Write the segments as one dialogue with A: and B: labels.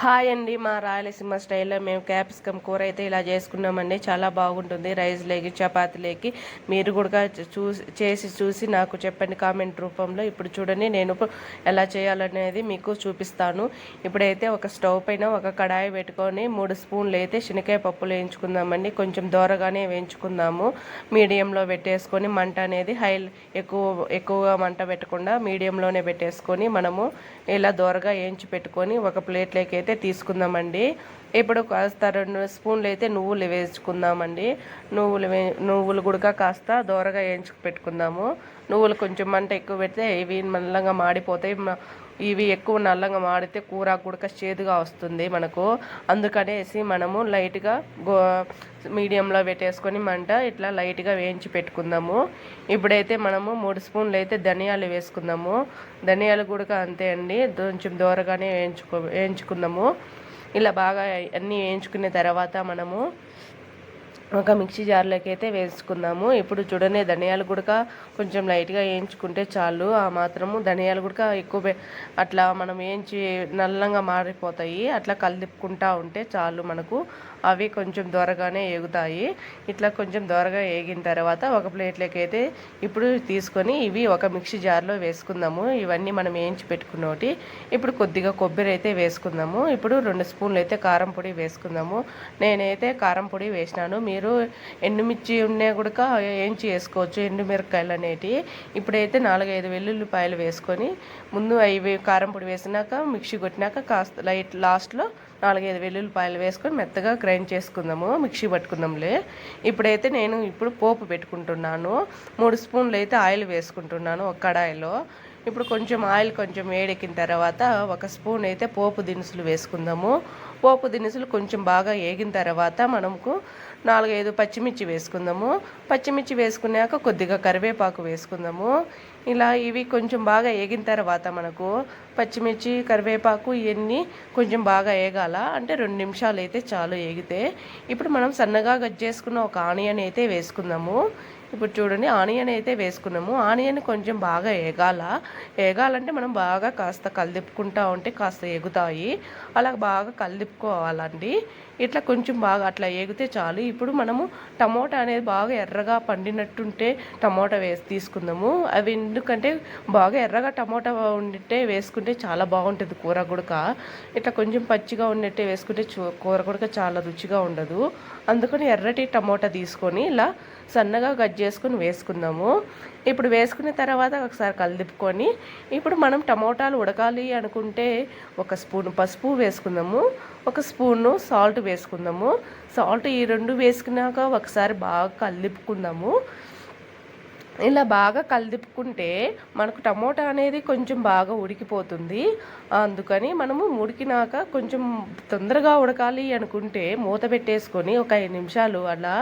A: Hi అండి మా రాయలసీమ స్టైల్లో మేము క్యాప్సికమ్ కూర అయితే ఇలా చేసుకున్నామండి. చాలా బాగుంటుంది. రైస్ లేకి చపాతీ లేకి. మీరు కూడా చూసి చేసి చూసి నాకు చెప్పండి కామెంట్ రూపంలో. ఇప్పుడు చూడండి నేను ఎలా చేయాలనేది మీకు చూపిస్తాను. ఇప్పుడైతే ఒక స్టవ్ పైన ఒక కడాయి పెట్టుకొని మూడు స్పూన్లు అయితే శనకాయ పప్పులు వేయించుకుందామండి. కొంచెం దోరగానే వేయించుకుందాము. మీడియంలో పెట్టేసుకొని మంట అనేది హై ఎక్కువ ఎక్కువగా మంట పెట్టకుండా మీడియంలోనే పెట్టేసుకొని మనము ఇలా దోరగా వేయించి పెట్టుకొని ఒక ప్లేట్లోకి అయితే తీసుకుందామండి. ఇప్పుడు కాస్త రెండు స్పూన్లు అయితే నువ్వులు వేసుకుందామండి. నువ్వులు వే నువ్వులు కూడా కాస్త దోరగా వేయించుకు పెట్టుకుందాము. నువ్వులు కొంచెం మంట ఎక్కువ పెడితే ఇవి నల్లంగా మాడిపోతాయి. ఇవి ఎక్కువ నల్లంగా మాడితే కూర గుడక చేదుగా వస్తుంది మనకు. అందుకనేసి మనము లైట్గా గో మీడియంలో పెట్టేసుకొని మంట ఇట్లా లైట్గా వేయించి పెట్టుకుందాము. ఇప్పుడైతే మనము మూడు స్పూన్లు అయితే ధనియాలు వేసుకుందాము. ధనియాలు కూడా అంతే అండి. కొంచెం దూరగానే వేయించుకో వేయించుకుందాము. ఇలా బాగా అన్నీ వేయించుకున్న తర్వాత మనము ఒక మిక్సీ జార్లోకి అయితే వేసుకుందాము. ఇప్పుడు చూడనే ధనియాలు గుడక కొంచెం లైట్గా వేయించుకుంటే చాలు. ఆ మాత్రము ధనియాలు గుడక ఎక్కువ అట్లా మనం వేయించి నల్లంగా మారిపోతాయి. అట్లా కలిపుకుంటా ఉంటే చాలు మనకు. అవి కొంచెం దొరగానే ఎగుతాయి ఇట్లా కొంచెం దొరగా వేగిన తర్వాత ఒక ప్లేట్లోకి అయితే ఇప్పుడు తీసుకొని ఇవి ఒక మిక్సీ జార్లో వేసుకుందాము. ఇవన్నీ మనం వేయించి పెట్టుకున్నోటి ఇప్పుడు కొద్దిగా కొబ్బరి అయితే వేసుకుందాము. ఇప్పుడు రెండు స్పూన్లు అయితే కారం పొడి వేసుకుందాము. నేనైతే కారం పొడి వేసినాను. మీరు ఎండుమిర్చి ఉన్నా కూడా ఏం వేసుకోవచ్చు ఎండుమిరకాయలు అనేటివి. ఇప్పుడైతే నాలుగైదు వెల్లుల్లిపాయలు వేసుకొని ముందు అవి కారం పొడి వేసినాక మిక్సీ కొట్టినాక కాస్త లైట్ లాస్ట్లో నాలుగైదు వెల్లుల్లిపాయలు వేసుకొని మెత్తగా గ్రైండ్ చేసుకుందాము. మిక్సీ పట్టుకుందాంలే. ఇప్పుడైతే నేను ఇప్పుడు పోపు పెట్టుకుంటున్నాను. మూడు స్పూన్లు అయితే ఆయిల్ వేసుకుంటున్నాను ఒక కడాయిలో. ఇప్పుడు కొంచెం ఆయిల్ కొంచెం వేడెక్కిన తర్వాత ఒక స్పూన్ అయితే పోపు దినుసులు వేసుకుందాము. పోపు దినుసులు కొంచెం బాగా వేగిన తర్వాత మనకు నాలుగైదు పచ్చిమిర్చి వేసుకుందాము. పచ్చిమిర్చి వేసుకున్నాక కొద్దిగా కరివేపాకు వేసుకుందాము. ఇలా ఇవి కొంచెం బాగా ఏగిన తర్వాత మనకు పచ్చిమిర్చి కరివేపాకు ఇవన్నీ కొంచెం బాగా ఏగాల. అంటే రెండు నిమిషాలు అయితే చాలు ఏగితే. ఇప్పుడు మనం సన్నగా గట్ చేసుకున్న ఒక ఆనియన్ అయితే వేసుకుందాము. ఇప్పుడు చూడండి ఆనియన్ అయితే వేసుకున్నాము. ఆనియన్ కొంచెం బాగా ఏగాల. ఏగాలంటే మనం బాగా కాస్త కలిదిప్పుకుంటా ఉంటే కాస్త ఎగుతాయి అలా బాగా కలిదిప్పుకోవాలండి. ఇట్లా కొంచెం బాగా అట్లా ఎగితే చాలు. ఇప్పుడు మనము టమోటా అనేది బాగా ఎర్రగా పండినట్టుంటే టమోటా వేసి తీసుకుందాము. అవి ఎందుకంటే బాగా ఎర్రగా టమోటా ఉండితే వేసుకుంటే చాలా బాగుంటుంది కూర గుడక. ఇట్లా కొంచెం పచ్చిగా ఉన్నట్టే వేసుకుంటే కూర గుడక చాలా రుచిగా ఉండదు. అందుకని ఎర్రటి టమోటా తీసుకొని ఇలా సన్నగా గజ్జ చేసుకొని వేసుకుందాము. ఇప్పుడు వేసుకున్న తర్వాత ఒకసారి కలిదిప్పుకొని ఇప్పుడు మనం టమోటాలు ఉడకాలి అనుకుంటే ఒక స్పూన్ పసుపు వేసుకుందాము ఒక స్పూను సాల్ట్ వేసుకుందాము. సాల్ట్ ఈ రెండు వేసుకున్నాక ఒకసారి బాగా కలిపుకుందాము. ఇలా బాగా కలిదిప్పుకుంటే మనకు టమోటా అనేది కొంచెం బాగా ఉడికిపోతుంది. అందుకని మనము ఉడికినాక కొంచెం తొందరగా ఉడకాలి అనుకుంటే మూత పెట్టేసుకొని ఒక ఐదు నిమిషాలు అలా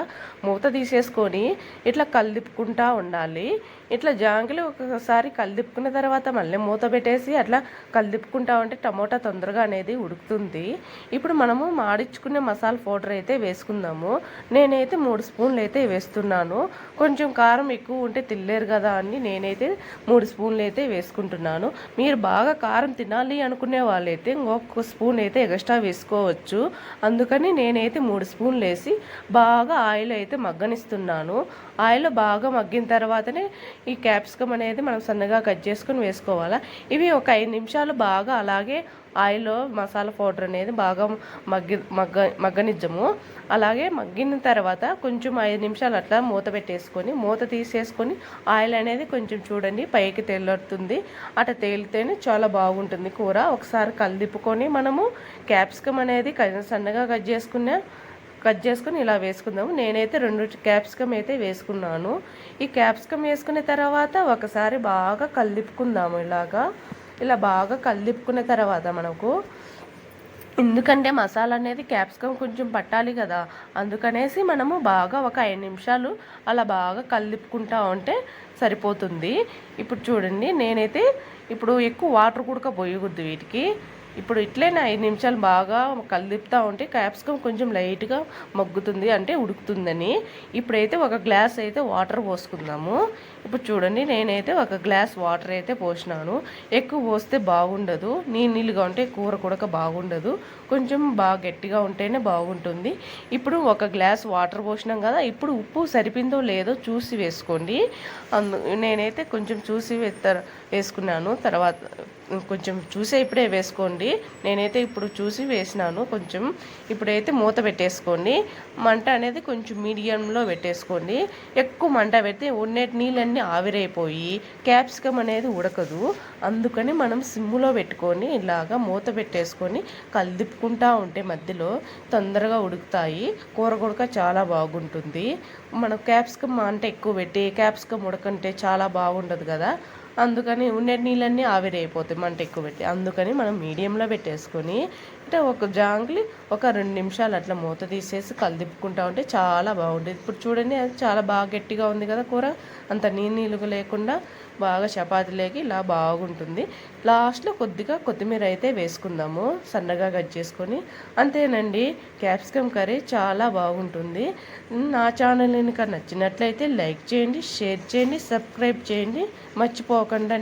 A: మూత తీసేసుకొని ఇట్లా కలిదిప్పుకుంటా ఉండాలి. ఇట్లా జాంగిలి ఒకసారి కలిదిప్పుకున్న తర్వాత మళ్ళీ మూత పెట్టేసి అట్లా కలిదిప్పుకుంటా ఉంటే టమోటా తొందరగా అనేది ఉడుకుతుంది. ఇప్పుడు మనము మాడించుకునే మసాలా పౌడర్ అయితే వేసుకుందాము. నేనైతే మూడు స్పూన్లు అయితే వేస్తున్నాను. కొంచెం కారం ఎక్కువ ఉంటే తినలేరు కదా అని నేనైతే మూడు స్పూన్లు అయితే వేసుకుంటున్నాను. మీరు బాగా కారం తినాలి అనుకునే వాళ్ళైతే ఇంకొక స్పూన్ అయితే ఎక్స్ట్రా వేసుకోవచ్చు. అందుకని నేనైతే మూడు స్పూన్లు వేసి బాగా ఆయిల్ అయితే మగ్గనిస్తున్నాను. ఆయిల్ బాగా మగ్గిన తర్వాతనే ఈ క్యాప్సికమ్ అనేది మనం సన్నగా కట్ చేసుకొని వేసుకోవాలా. ఇవి ఒక ఐదు నిమిషాలు బాగా అలాగే ఆయిల్లో మసాలా పౌడర్ అనేది బాగా మగ్గి మగ్గ మగ్గనిజ్జము అలాగే మగ్గిన తర్వాత కొంచెం ఐదు నిమిషాలు అట్లా మూత పెట్టేసుకొని మూత తీసేసుకొని ఆయిల్ అనేది కొంచెం చూడండి పైకి తేలుతుంది. అట్లా తేలితేనే చాలా బాగుంటుంది కూర. ఒకసారి కలిదిప్పుకొని మనము క్యాప్సికమ్ అనేది సన్నగా కట్ చేసుకున్న కట్ చేసుకుని ఇలా వేసుకుందాము. నేనైతే రెండు క్యాప్సికమ్ అయితే వేసుకున్నాను. ఈ క్యాప్సికమ్ వేసుకున్న తర్వాత ఒకసారి బాగా కలిపుకుందాము ఇలాగా. ఇలా బాగా కల్లిపుకున్న తర్వాత మనకు ఎందుకంటే మసాలా అనేది క్యాప్సికమ్ కొంచెం పట్టాలి కదా. అందుకనేసి మనము బాగా ఒక ఐదు నిమిషాలు అలా బాగా కలిపుకుంటా ఉంటే సరిపోతుంది. ఇప్పుడు చూడండి నేనైతే ఇప్పుడు ఎక్కువ వాటర్ కూడా పోయకూడదు వీటికి. ఇప్పుడు ఇట్లనే ఐదు నిమిషాలు బాగా కలిపుతూ ఉంటే క్యాప్సికమ్ కొంచెం లైట్గా మగ్గుతుంది అంటే ఉడుకుతుందని. ఇప్పుడైతే ఒక గ్లాస్ అయితే వాటర్ పోసుకుందాము. ఇప్పుడు చూడండి నేనైతే ఒక గ్లాస్ వాటర్ అయితే పోసినాను. ఎక్కువ పోస్తే బాగుండదు. నీళ్ళు నీళ్ళుగా ఉంటే కూర కూడా బాగుండదు. కొంచెం బాగా గట్టిగా ఉంటేనే బాగుంటుంది. ఇప్పుడు ఒక గ్లాస్ వాటర్ పోసినాం కదా ఇప్పుడు ఉప్పు సరిపోయిందో లేదో చూసి వేసుకోండి. అందు నేనైతే కొంచెం చూసి వేస్తా వేసుకున్నాను. తర్వాత కొంచెం చూసే ఇప్పుడే వేసుకోండి. నేనైతే ఇప్పుడు చూసి వేసినాను. కొంచెం ఇప్పుడైతే మూత పెట్టేసుకోండి. మంట అనేది కొంచెం మీడియంలో పెట్టేసుకోండి. ఎక్కువ మంట పెడితే ఉన్నటి నీళ్ళన్నీ ఆవిరైపోయి క్యాప్సికమ్ అనేది ఉడకదు. అందుకని మనం సిమ్ములో పెట్టుకొని ఇలాగా మూత పెట్టేసుకొని కలిదిప్పుకుంటా ఉంటే మధ్యలో తొందరగా ఉడుకుతాయి. కూర కొడక చాలా బాగుంటుంది. మనం క్యాప్సికమ్ మంట ఎక్కువ పెట్టి క్యాప్సికమ్ ఉడకంటే చాలా బాగుండదు కదా. అందుకని ఉండే నీళ్ళన్నీ ఆవిరైపోతాయి మంట ఎక్కువ పెట్టి. అందుకని మనం మీడియంలో పెట్టేసుకొని అంటే ఒక జాంగ్లీ ఒక రెండు నిమిషాలు అట్లా మూత తీసేసి కలిదిప్పుకుంటా ఉంటే చాలా బాగుంటుంది ఇప్పుడు చూడండి అది చాలా బాగా గట్టిగా ఉంది కదా కూర. అంత నీళ్ళు నీళ్ళుగా లేకుండా బాగా చపాతీలోకి ఇలా బాగుంటుంది. లాస్ట్లో కొద్దిగా కొత్తిమీర అయితే వేసుకుందాము సన్నగా కట్ చేసుకొని. అంతేనండి క్యాప్సికమ్ కర్రీ చాలా బాగుంటుంది. నా ఛానల్ కనుక నచ్చినట్లయితే లైక్ చేయండి షేర్ చేయండి సబ్స్క్రైబ్ చేయండి. మర్చిపోకండి.